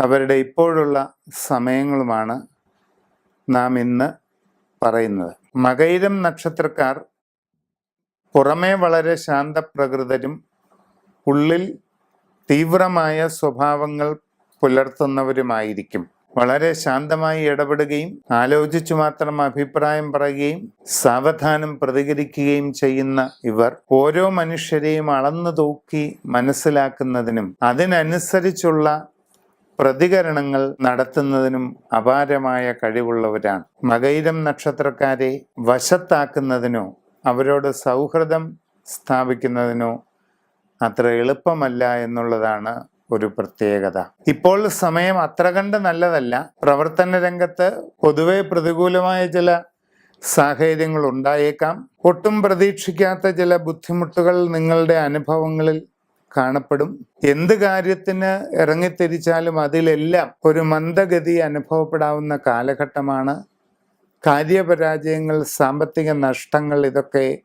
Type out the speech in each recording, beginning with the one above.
അവരുടെ ഇപ്പോഴുള്ള സമയങ്ങളുമാണ് നാം ഇന്ന് പറയുന്നത്. മകൈരം നക്ഷത്രക്കാർ പുറമേ വളരെ ശാന്തപ്രകൃതരും ഉള്ളിൽ തീവ്രമായ സ്വഭാവങ്ങൾ പുലർത്തുന്നവരുമായിരിക്കും. വളരെ ശാന്തമായി ഇടപെടുകയും ആലോചിച്ചു മാത്രം അഭിപ്രായം പറയുകയും സാവധാനം പ്രതികരിക്കുകയും ചെയ്യുന്ന ഇവർ ഓരോ മനുഷ്യരെയും അളന്നു തൂക്കി മനസ്സിലാക്കുന്നതിനും അതിനനുസരിച്ചുള്ള പ്രതികരണങ്ങൾ നടത്തുന്നതിനും അപാരമായ കഴിവുള്ളവരാണ്. മകൈരം നക്ഷത്രക്കാരെ വശത്താക്കുന്നതിനോ അവരോട് സൗഹൃദം സ്ഥാപിക്കുന്നതിനോ അത്ര എളുപ്പമല്ല എന്നുള്ളതാണ് ഒരു പ്രത്യേകത. ഇപ്പോൾ സമയം അത്ര കണ്ട് നല്ലതല്ല. പ്രവർത്തന രംഗത്ത് പൊതുവെ പ്രതികൂലമായ ചില സാഹചര്യങ്ങൾ ഉണ്ടായേക്കാം. ഒട്ടും പ്രതീക്ഷിക്കാത്ത ചില ബുദ്ധിമുട്ടുകൾ നിങ്ങളുടെ അനുഭവങ്ങളിൽ കാണപ്പെടും. എന്ത് കാര്യത്തിന് ഇറങ്ങിത്തിരിച്ചാലും അതിലെല്ലാം ഒരു മന്ദഗതി അനുഭവപ്പെടാവുന്ന കാലഘട്ടമാണ്. കാര്യപരാജയങ്ങൾ സാമ്പത്തിക നഷ്ടങ്ങൾ ഇതൊക്കെ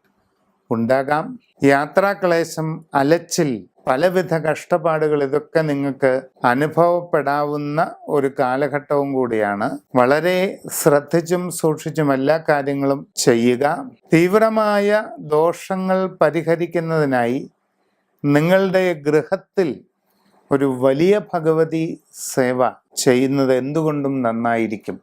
ഉണ്ടാകാം. യാത്രാക്ലേശം അലച്ചിൽ പലവിധ കഷ്ടപ്പാടുകൾ ഇതൊക്കെ നിങ്ങൾക്ക് അനുഭവപ്പെടാവുന്ന ഒരു കാലഘട്ടവും കൂടിയാണ്. വളരെ ശ്രദ്ധിച്ചും സൂക്ഷിച്ചും എല്ലാ കാര്യങ്ങളും ചെയ്യുക. തീവ്രമായ ദോഷങ്ങൾ പരിഹരിക്കുന്നതിനായി നിങ്ങളുടെ ഗൃഹത്തിൽ ഒരു വലിയ ഭഗവതി സേവ ചെയ്യുന്നത് എന്തുകൊണ്ടും നന്നായിരിക്കും.